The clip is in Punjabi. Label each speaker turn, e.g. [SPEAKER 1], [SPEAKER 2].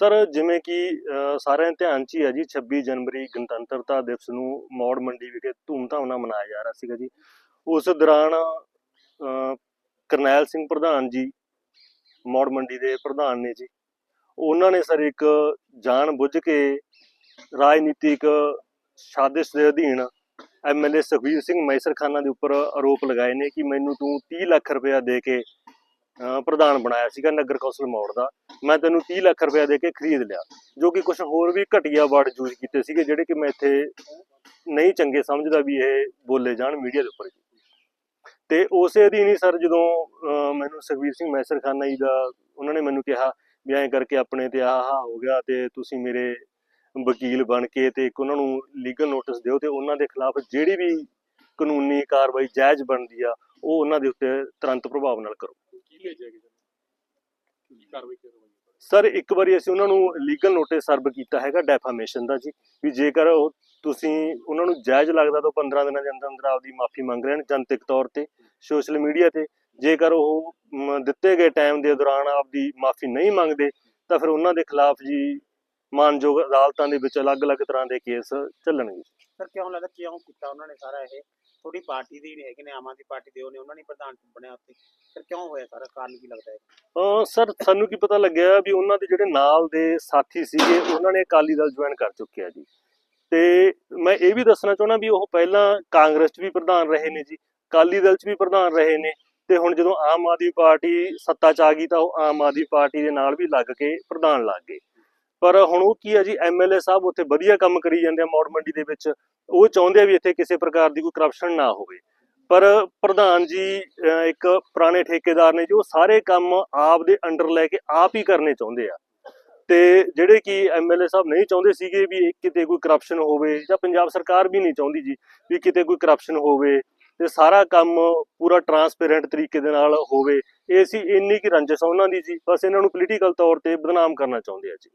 [SPEAKER 1] ਸਰ, ਜਿਵੇਂ ਕਿ ਸਾਰਿਆਂ ਦੇ ਧਿਆਨ 'ਚ ਹੀ ਹੈ ਜੀ 26 ਜਨਵਰੀ ਗਣਤੰਤਰਤਾ ਦਿਵਸ ਨੂੰ ਮੌੜ ਮੰਡੀ ਵਿਖੇ ਧੂਮਧਾਮ ਨਾਲ ਮਨਾਇਆ ਜਾ ਰਿਹਾ ਸੀਗਾ ਜੀ। ਉਸ ਦੌਰਾਨ ਕਰਨੈਲ ਸਿੰਘ ਪ੍ਰਧਾਨ ਜੀ, ਮੌੜ ਮੰਡੀ ਦੇ ਪ੍ਰਧਾਨ ਨੇ ਜੀ, ਉਹਨਾਂ ਨੇ ਸਰ ਇੱਕ ਜਾਣ ਬੁੱਝ ਕੇ ਰਾਜਨੀਤਿਕ ਸਾਜ਼ਿਸ਼ ਦੇ ਅਧੀਨ ਐਮਐਲਏ ਸੁਖਬੀਰ ਸਿੰਘ ਮੈਸਰ ਖਾਨਾ ਦੇ ਉੱਪਰ ਆਰੋਪ ਲਗਾਏ ਨੇ ਕਿ ਮੈਨੂੰ ਤੂੰ 30 ਲੱਖ ਰੁਪਇਆ ਦੇ ਕੇ ਪ੍ਰਧਾਨ ਬਣਾਇਆ ਸੀਗਾ ਨਗਰ ਕੌਂਸਲ ਮੌੜ ਦਾ। ਮੈਂ ਤੈਨੂੰ 30 ਲੱਖ ਰੁਪਇਆ ਦੇ ਕੇ ਖਰੀਦ ਲਿਆ, ਜੋ ਕਿ ਕੁਝ ਹੋਰ ਵੀ ਘਟੀਆ ਵਰਡ ਯੂਜ਼ ਕੀਤੇ ਸੀਗੇ, ਜਿਹੜੇ ਕਿ ਮੈਂ ਇੱਥੇ ਨਹੀਂ ਚੰਗੇ ਸਮਝਦਾ ਵੀ ਇਹ ਬੋਲੇ ਜਾਣ ਮੀਡੀਆ ਦੇ ਉੱਪਰ। ਤੇ ਉਸੇ ਅਧੀਨ ਹੀ ਸਰ ਜਦੋਂ ਮੈਨੂੰ ਸੁਖਬੀਰ ਸਿੰਘ ਮੈਸਰ ਖਾਨਾ ਜੀ ਦਾ, ਉਹਨਾਂ ਨੇ ਮੈਨੂੰ ਕਿਹਾ ਵੀ ਐਂ ਕਰਕੇ ਆਪਣੇ ਤੇ ਆਹ ਆਹ ਹੋ ਗਿਆ ਤੇ ਤੁਸੀਂ ਮੇਰੇ ਵਕੀਲ ਬਣ ਕੇ ਤੇ ਇੱਕ ਉਹਨਾਂ ਨੂੰ ਲੀਗਲ ਨੋਟਿਸ ਦਿਓ ਤੇ ਉਹਨਾਂ ਦੇ ਖਿਲਾਫ ਜਿਹੜੀ ਵੀ ਕਾਨੂੰਨੀ ਕਾਰਵਾਈ ਜਾਇਜ਼ ਬਣਦੀ ਆ, ਉਹ ਉਹਨਾਂ ਦੇ ਉੱਤੇ ਤੁਰੰਤ ਪ੍ਰਭਾਵ ਨਾਲ ਕਰੋ।
[SPEAKER 2] ਕੀ ਭੇਜਿਆ ਗਿਆ ਕੀ ਕਾਰਵਾਈ ਕਰਵਾਈ
[SPEAKER 1] ਸਰ ਇੱਕ ਵਾਰੀ ਅਸੀਂ ਉਹਨਾਂ ਨੂੰ ਲੀਗਲ ਨੋਟਿਸ ਸਰਵ ਕੀਤਾ ਹੈਗਾ ਡੈਫਾਮੇਸ਼ਨ ਦਾ ਜੀ ਵੀ ਜੇਕਰ ਉਹ ਤੁਸੀਂ ਉਹਨਾਂ ਨੂੰ ਜਾਇਜ਼ ਲੱਗਦਾ ਤਾਂ ਉਹ 15 ਦਿਨਾਂ ਦੇ ਅੰਦਰ ਅੰਦਰ ਆਪਦੀ ਮਾਫੀ ਮੰਗ ਲੈਣ ਜਨਤਕ ਤੌਰ ਤੇ ਸੋਸ਼ਲ ਮੀਡੀਆ ਤੇ। ਜੇਕਰ ਉਹ ਦਿੱਤੇ ਗਏ ਟਾਈਮ ਦੇ ਦੌਰਾਨ ਆਪਦੀ ਮਾਫੀ ਨਹੀਂ ਮੰਗਦੇ ਤਾਂ ਫਿਰ ਉਹਨਾਂ ਦੇ ਖਿਲਾਫ ਜੀ ਮਾਨਯੋਗ ਅਦਾਲਤਾਂ ਦੇ ਵਿੱਚ ਅਲੱਗ-ਅਲੱਗ ਤਰ੍ਹਾਂ ਦੇ ਕੇਸ ਚੱਲਣਗੇ।
[SPEAKER 3] ਸਰ ਕਿਉਂ ਲੱਗਦਾ ਕਿਉਂ ਕੀਤਾ ਉਹਨਾਂ ਨੇ ਸਾਰਾ ਇਹ? ਥੋੜੀ ਪਾਰਟੀ ਦੇ ਹੀ ਹੈਗੇ ਨੇ ਆਮ ਆਦਮੀ ਪਾਰਟੀ ਦੇ ਉਹਨੇ ਉਹਨਾਂ ਨੇ ਪ੍ਰਧਾਨ ਬਣਿਆ ਉੱਥੇ। ਫਿਰ ਕਿਉਂ ਹੋਇਆ ਸਾਰਾ? ਕਾਰਨ ਕੀ ਲੱਗਦਾ ਹੈ?
[SPEAKER 1] ਸਰ ਸਾਨੂੰ ਕੀ ਪਤਾ ਲੱਗਿਆ ਵੀ ਉਹਨਾਂ ਦੇ ਜਿਹੜੇ ਨਾਲ ਦੇ ਸਾਥੀ ਸੀਗੇ ਉਹਨਾਂ ਨੇ ਅਕਾਲੀ ਦਲ ਜੁਆਇਨ ਕਰ ਚੁੱਕੇ ਆ ਜੀ। ਤੇ ਮੈਂ ਇਹ ਵੀ ਦੱਸਣਾ ਚਾਹੁੰਦਾ ਵੀ ਉਹ ਪਹਿਲਾਂ ਕਾਂਗਰਸ 'ਚ ਵੀ ਪ੍ਰਧਾਨ ਰਹੇ ਨੇ ਜੀ ਅਕਾਲੀ ਦਲ 'ਚ ਵੀ ਪ੍ਰਧਾਨ ਰਹੇ ਨੇ। ਤੇ ਹੁਣ ਜਦੋਂ ਆਮ ਆਦਮੀ ਪਾਰਟੀ ਸੱਤਾ 'ਚ ਆ ਗਈ ਤਾਂ ਉਹ ਆਮ ਆਦਮੀ ਪਾਰਟੀ ਦੇ ਨਾਲ ਵੀ ਲੱਗ ਕੇ ਪ੍ਰਧਾਨ ਲੱਗ ਗਏ। ਪਰ ਹੁਣ ਉਹ ਕੀ ਆ ਜੀ ਐਮਐਲਏ ਸਾਹਿਬ ਉੱਥੇ ਵਧੀਆ ਕੰਮ ਕਰੀ ਜਾਂਦੇ ਆ ਮੌੜ ਮੰਡੀ ਦੇ ਵਿੱਚ। ਉਹ ਚਾਹੁੰਦੇ ਆ ਵੀ ਇੱਥੇ ਕਿਸੇ ਪ੍ਰਕਾਰ ਦੀ ਕੋਈ ਕਰਪਸ਼ਨ ਨਾ ਹੋਵੇ। ਪਰ ਪ੍ਰਧਾਨ ਜੀ ਇੱਕ ਪੁਰਾਣੇ ਠੇਕੇਦਾਰ ਨੇ ਜੋ ਸਾਰੇ ਕੰਮ ਆਪ ਦੇ ਅੰਡਰ ਲੈ ਕੇ ਆਪ ਹੀ ਕਰਨੇ ਚਾਹੁੰਦੇ ਆ। ਤੇ ਜਿਹੜੇ ਕਿ ਐਮਐਲਏ ਸਾਹਿਬ ਨਹੀਂ ਚਾਹੁੰਦੇ ਸੀਗੇ ਵੀ ਕਿਤੇ ਕੋਈ ਕਰਪਸ਼ਨ ਹੋਵੇ ਜਾਂ ਪੰਜਾਬ ਸਰਕਾਰ ਵੀ ਨਹੀਂ ਚਾਹੁੰਦੀ ਜੀ ਵੀ ਕਿਤੇ ਕੋਈ ਕਰਪਸ਼ਨ ਹੋਵੇ ਤੇ ਸਾਰਾ ਕੰਮ ਪੂਰਾ ਟਰਾਂਸਪੇਰੈਂਟ ਤਰੀਕੇ ਦੇ ਨਾਲ ਹੋਵੇ। ਇਹ ਸੀ ਇੰਨੀ ਕੀ ਰੰਜਸ ਉਹਨਾਂ ਦੀ ਜੀ। ਬਸ ਇਹਨਾਂ ਨੂੰ ਪੋਲੀਟੀਕਲ ਤੌਰ ਤੇ ਬਦਨਾਮ ਕਰਨਾ ਚਾਹੁੰਦੇ ਆ ਜੀ।